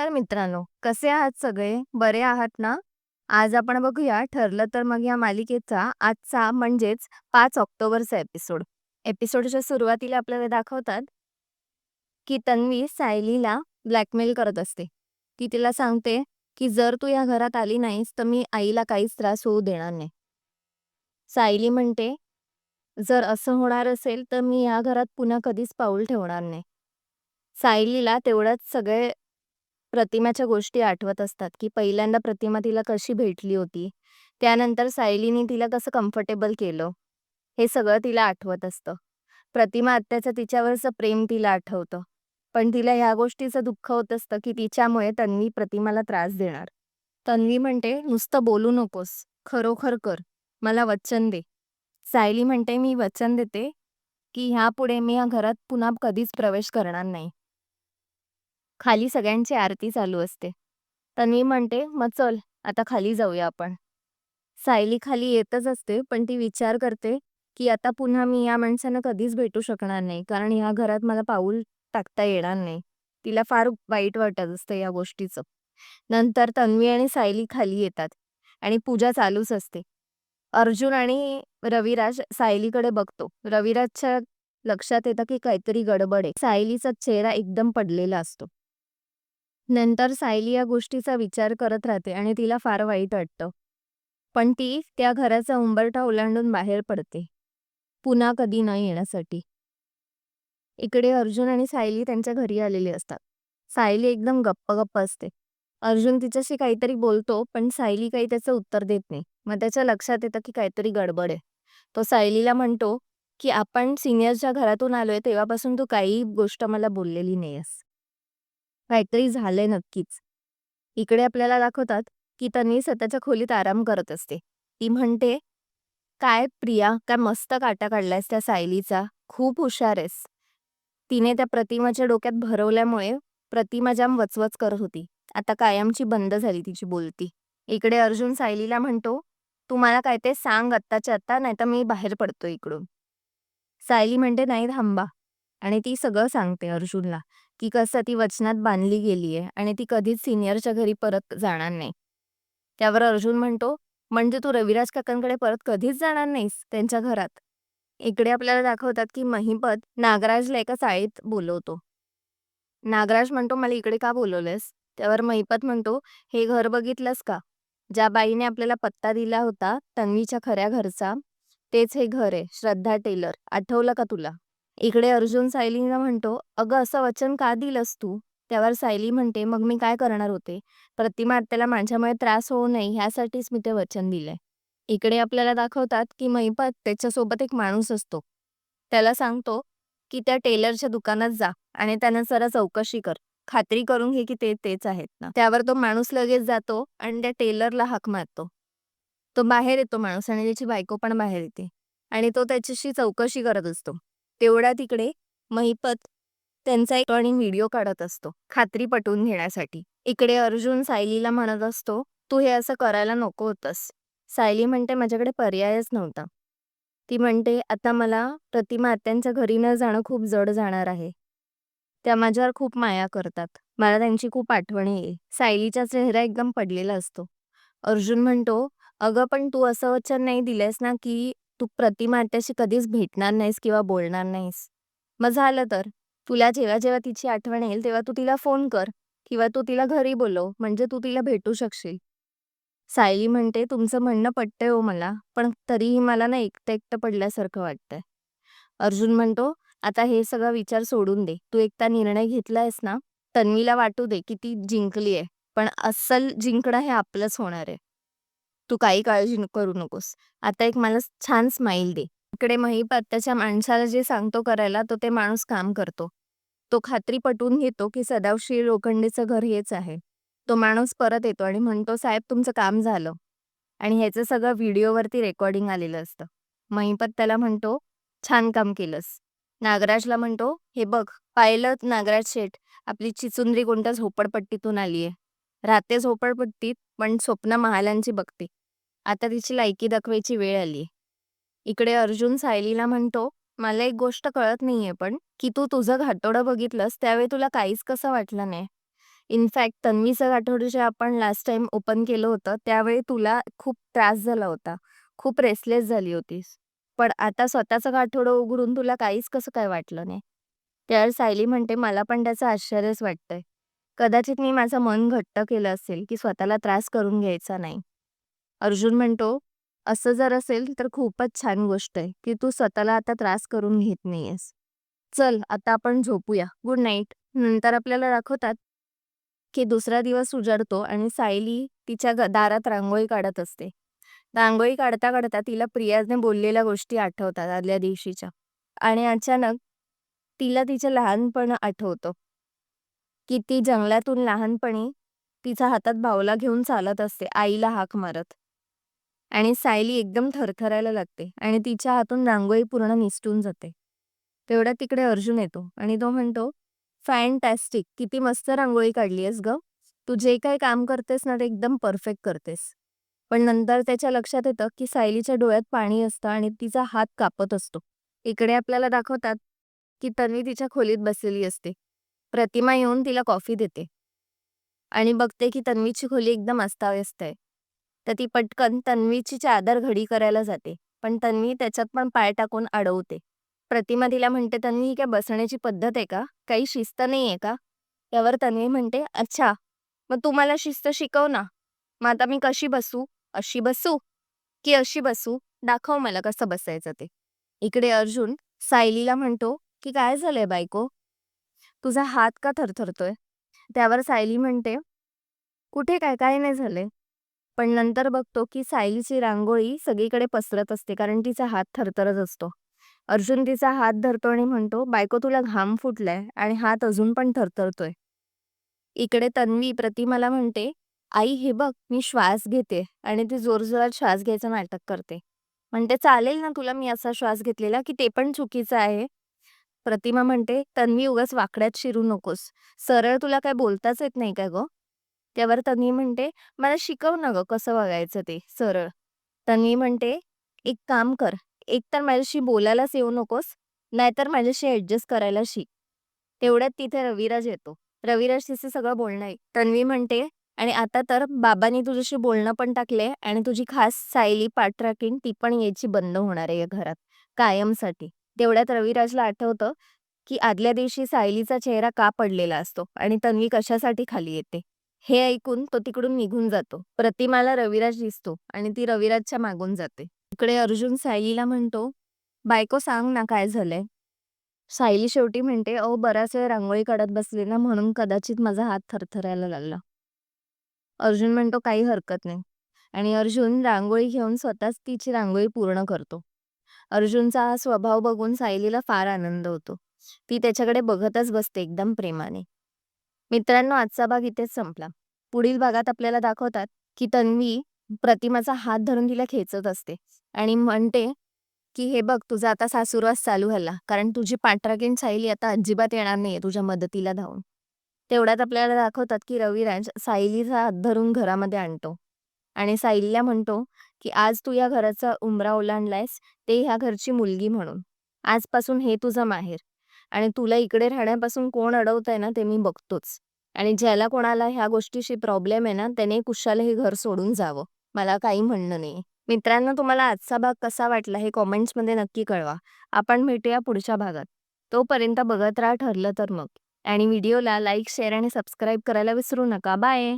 नमस्कार मित्रांनो कसे आहात सगळे? बरे आहात ना? आज आपण बघूया ठरलं तर मग या मालिकेचा आजचा म्हणजेच पाच ऑक्टोबरचा एपिसोड. एपिसोडच्या सुरुवातीला आपल्याला दाखवतात की तन्वी सायलीला ब्लॅकमेल करत असते. ती तिला सांगते की जर तू या घरात आली नाहीस तर मी आईला काहीच त्रास होऊ देणार नाही. सायली म्हणते जर असं होणार असेल तर मी या घरात पुन्हा कधीच पाऊल ठेवणार नाही. सायलीला तेवढ्याच सगळे प्रतिमाच्या गोष्टी आठवत असतात की पहिल्यांदा प्रतिमा तिला कशी भेटली होती. त्यानंतर सायलीने तिला कसं कम्फर्टेबल केलं. हे सगळं तिला आठवत असतं. प्रतिमा आत्याचं तिच्यावरचं प्रेम तिला आठवतं. पण तिला ह्या गोष्टीचं दुःख होत असतं की तिच्यामुळे तन्वी प्रतिमाला त्रास देणार. तन्वी म्हणते नुसतं बोलू नकोस. खरोखर कर. मला वचन दे. सायली म्हणते मी वचन देते की ह्यापुढे मी या घरात पुन्हा कधीच प्रवेश करणार नाही. खाली सगळ्यांची आरती चालू असते. तन्वी म्हणते मग चल आता खाली जाऊया आपण. सायली खाली येतच असते पण ती विचार करते की आता पुन्हा मी या माणसानं कधीच भेटू शकणार नाही कारण ह्या घरात मला पाऊल टाकता येणार नाही. तिला फार वाईट वाटत असतं या गोष्टीचं. नंतर तन्वी आणि सायली खाली येतात आणि पूजा चालूच असते. अर्जुन आणि रविराज सायलीकडे बघतो. रविराजच्या लक्षात येतं की काहीतरी गडबड आहे. सायलीचा चेहरा एकदम पडलेला असतो. नंतर सायली या गोष्टीचा विचार करत राहते आणि तिला फार वाईट वाटतं. पण ती त्या घराचा उंबरठा ओलांडून बाहेर पडते. पुन्हा कधी न येण्यासाठी. इकडे अर्जुन आणि सायली त्यांच्या घरी आलेले असतात. सायली एकदम गप्प गप्प असते. अर्जुन तिच्याशी काहीतरी बोलतो पण सायली काही त्याचं उत्तर देत नाही. मग त्याच्या लक्षात येतं की काहीतरी गडबड आहे. तो सायलीला म्हणतो की आपण सिनियरच्या घरातून आलोय तेव्हापासून तू काही गोष्ट मला बोललेली नाहीस काहीतरी झालंय नक्कीच. इकडे आपल्याला दाखवतात की तन्वी स्वतःच्या खोलीत आराम करत असते. ती म्हणते काय प्रिया काय मस्त काटा काढलायस त्या सायलीचा. खूप हुशार आहेस. तिने त्या प्रतिमाच्या डोक्यात भरवल्यामुळे प्रतिमा जाम वचवच करत होती. आता कायमची बंद झाली तिची बोलती. इकडे अर्जुन सायलीला म्हणतो तू मला काय ते सांग आत्ताच्या आत्ता नाही तर मी बाहेर पडतो इकडून. सायली म्हणते नाही थांबा. आणि ती सगळं सांगते अर्जुनला. की कसं ती वचनात बांधली गेलीये आणि ती कधीच सिनियरच्या घरी परत जाणार नाही. त्यावर अर्जुन म्हणतो म्हणजे तू रविराज काकांकडे परत कधीच जाणार नाहीस त्यांच्या घरात? इकडे आपल्याला दाखवतात की महिपत नागराजला एका चाळीत बोलवतो. नागराज म्हणतो मला इकडे का बोलवलंस त्यावर महिपत म्हणतो हे घर बघितलंस का? ज्या बाईने आपल्याला पत्ता दिला होता तन्वीच्या खऱ्या घरचा तेच हे घर आहे श्रद्धा टेलर आठवलं का तुला? इकडे अर्जुन सायलीला म्हणतो अगं असं वचन का दिलंस तू? त्यावर सायली म्हणते मग मी काय करणार होते? प्रतिमा आत्याला माझ्यामुळे त्रास होऊ नये ह्यासाठीच मी ते वचन दिलंय. इकडे आपल्याला दाखवतात की महिपत त्याच्यासोबत एक माणूस असतो. त्याला सांगतो की त्या टेलरच्या दुकानात जा आणि त्यांना जरा चौकशी कर. खात्री करून घे की ते तेच आहेत ना. त्यावर तो माणूस लगेच जातो आणि त्या टेलरला हाक मारतो. तो बाहेर येतो माणूस आणि त्याची बायको पण बाहेर येते आणि तो त्याच्याशी चौकशी करत असतो. तेवढ्या तिकडे महिपत त्यांचा एक आणि व्हिडिओ काढत असतो खात्री पटवून घेण्यासाठी. इकडे अर्जुन सायलीला म्हणत असतो तू हे असं करायला नको होतंस. सायली म्हणते माझ्याकडे पर्यायच नव्हता. ती म्हणते आता मला प्रतिमा आत्यांच्या घरी न जाणं खूप जड जाणार आहे. त्या माझ्यावर खूप माया करतात. मला त्यांची खूप आठवण येईल. सायलीचा चेहरा एकदम पडलेला असतो. अर्जुन म्हणतो अगं पण तू असं वचन नाही दिलेस ना की तू प्रतिमा आत्याशी कधीच भेटणार नाहीस किंवा बोलणार नाहीस. मग झालं तर? तुला जेव्हा जेव्हा तिची आठवण येईल तेव्हा तू तिला फोन कर किंवा तू तिला घरी बोलव म्हणजे तू तिला भेटू शकशील. सायली म्हणते तुमचं म्हणणं पटतंय हो मला पण तरीही मला ना एकटं एकटं पडल्यासारखं वाटतंय. अर्जुन म्हणतो आता हे सगळं विचार सोडून दे. तू एकदा निर्णय घेतलायस ना तन्वीला वाटू दे की ती जिंकली आहे पण अस्सल जिंकणं हे आपलंच होणार आहे. तू काही काळजी करू नकोस. आता एक मला छान स्माईल दे. इकडे महिप त्याच्या माणसाला जे सांगतो करायला तो ते माणूस काम करतो. तो खात्री पटवून घेतो की सदावश्री लोखंडेचं घर हेच आहे. तो माणूस परत येतो आणि म्हणतो साहेब तुमचं काम झालं. आणि ह्याचं सगळं व्हिडिओवरती रेकॉर्डिंग आलेलं असतं. महिपत त्याला म्हणतो छान काम केलंस. नागराजला म्हणतो हे बघ पाहिलं नागराज शेठ आपली चिचुंद्री कोणत्या झोपडपट्टीतून आलीये. राहते झोपडपट्टीत पण स्वप्न महालांची बघते. आता तिची लायकी दाखवायची वेळ आली. इकडे अर्जुन सायलीला म्हणतो मला एक गोष्ट कळत नाहीये पण की तू तुझं घाटोडं बघितलंस त्यावेळी तुला काहीच कसं वाटलं नाही. इनफॅक्ट तन्वीचं गाठोडं जे आपण लास्ट टाइम ओपन केलं होतं त्यावेळी तुला खूप त्रास झाला होता. खूप रेसलेस झाली होतीस. पण आता स्वतःचं गाठोडं उघडून तुला काहीच कसं काय वाटलं नाही? त्यावर सायली म्हणते मला पण त्याचं आश्चर्यच वाटतंय. कदाचित मी माझं मन घट्ट केलं असेल की स्वतःला त्रास करून घ्यायचा नाही. अर्जुन म्हणतो असं जर असेल तर खूपच छान गोष्ट आहे की तू स्वतःला आता त्रास करून घेत नाहीयेस. चल आता आपण झोपूया. गुड नाईट नंतर आपल्याला दाखवतात की दुसरा दिवस उजाडतो आणि सायली तिच्या दारात रांगोळी काढत असते. रांगोळी काढता काढता तिला प्रियाजने बोललेल्या गोष्टी आठवतात आदल्या दिवशीच्या. आणि अचानक तिला तिचं लहानपण आठवतं की ती जंगलातून लहानपणी तिच्या हातात बावला घेऊन चालत असते आईला हाक मारत. आणि सायली एकदम थरथरायला लागते आणि तिच्या हातून रांगोळी पूर्ण निसटून जाते. तेवढ्या तिकडे अर्जुन येतो आणि तो म्हणतो फॅन्टॅस्टिक किती मस्त रांगोळी काढली आहेस ग. तू जे काही काम करतेस ना ते एकदम परफेक्ट करतेस. पण नंतर त्याच्या लक्षात येतं की सायलीच्या डोळ्यात पाणी असतं आणि तिचा हात कापत असतो. इकडे आपल्याला दाखवतात की तन्वी तिच्या खोलीत बसलेली असते. प्रतिमा येऊन तिला कॉफी देते. आणि बघते की तन्वीची खोली एकदम अस्ताव्यस्त आहे. तर ती पटकन तन्वीची चादर घडी करायला जाते. पण तन्वी त्याच्यात पण पाय टाकून अडवते. प्रतिमा तिला म्हणते तन्वी ही काय बसण्याची पद्धत आहे का? काही शिस्त नाही आहे का? त्यावर तन्वी म्हणते अच्छा मग तू मला शिस्त शिकव ना. मग आता मी कशी बसू? अशी बसू की अशी बसू? दाखव मला कसं बसायचं ते. इकडे अर्जुन सायलीला म्हणतो की काय झालंय बायको? तुझा हात का थरथरतोय? त्यावर सायली म्हणते कुठे काय? काय नाही झालंय? पण नंतर बघतो की साईलची रांगोळी सगळीकडे पसरत असते कारण तिचा हात थरथरत असतो. अर्जुन तिचा हात धरतो आणि म्हणतो बायको तुला घाम फुटलाय आणि हात अजून पण थरथरतोय. इकडे तन्वी प्रतिमाला म्हणते आई हे बघ मी श्वास घेते आणि ती जोरजोरात श्वास घ्यायचं नाटक करते. म्हणते चालेल ना तुला मी असा श्वास घेतलेला की ते पण चुकीचं आहे. प्रतिमा म्हणते तन्वी उगाच वाकड्यात शिरू नकोस. सरळ तुला काय बोलताच येत नाही का गो? त्यावर तन्वी म्हणते मला शिकव ना ग कसं वागायचं ते सरळ. तन्वी म्हणते एक काम कर एक तर माझ्याशी बोलायलाच येऊ नकोस नाहीतर माझ्याशी ॲडजस्ट करायला शिक. तेवढ्यात तिथे रविराज येतो. रविराज तिचं सगळं बोलणं आहे तन्वी म्हणते आणि आता तर बाबांनी तुझ्याशी बोलणं पण टाकले आणि तुझी खास सायली पाठराखीण ती पण यायची बंद होणार आहे या घरात कायमसाठी. तेवढ्यात रविराजला आठवतं की आदल्या दिवशी सायलीचा चेहरा का पडलेला असतो आणि तन्वी कशासाठी खाली येते. हे ऐकून तो तिकडून निघून जातो. प्रतिमाला रविराज दिसतो आणि ती रविराजच्या मागून जाते. इकडे अर्जुन सायलीला म्हणतो बायको सांग ना काय झालंय. सायली शेवटी म्हणते अहो बराच वेळ रांगोळी काढत बसले ना म्हणून कदाचित माझा हात थरथरायला लागला. अर्जुन म्हणतो काही हरकत नाही. आणि अर्जुन रांगोळी घेऊन स्वतःच तिची रांगोळी पूर्ण करतो. अर्जुनचा हा स्वभाव बघून सायलीला फार आनंद होतो. ती त्याच्याकडे बघतच बसते एकदम प्रेमाने. मित्रांनो आजचा भाग इथेच संपला. पुढील भागात आपल्याला दाखवतात की तन्वी प्रतिमाचा हात धरून तिला खेचत असते आणि म्हणते की हे बघ तुझा आता सासूरवास चालू झाला कारण तुझी पाठराखीण सायली आता अजिबात येणार नाहीये तुझ्या मदतीला धावून. तेवढ्यात आपल्याला दाखवतात की रविराज सायलीचा हात धरून घरामध्ये आणतो आणि सायलीला म्हणतो की आज तू या घराचा उंबरा ओलांडलायस ते ह्या घरची मुलगी म्हणून. आजपासून हे तुझं माहेर आणि तुला इकडे राहण्यापासून कोण अडवतंय ना ते मी बघतोच. आणि ज्याला कोणाला ह्या गोष्टीशी प्रॉब्लेम आहे ना त्याने कुशाला हे घर सोडून जावं. मला काही म्हणणं नाही. मित्रांनो तुम्हाला आजचा भाग कसा वाटला हे कॉमेंट्समध्ये नक्की कळवा. आपण भेटूया पुढच्या भागात. तोपर्यंत बघत राहा ठरलं तर मग. आणि व्हिडिओला लाईक शेअर आणि सबस्क्राईब करायला विसरू नका. बाय!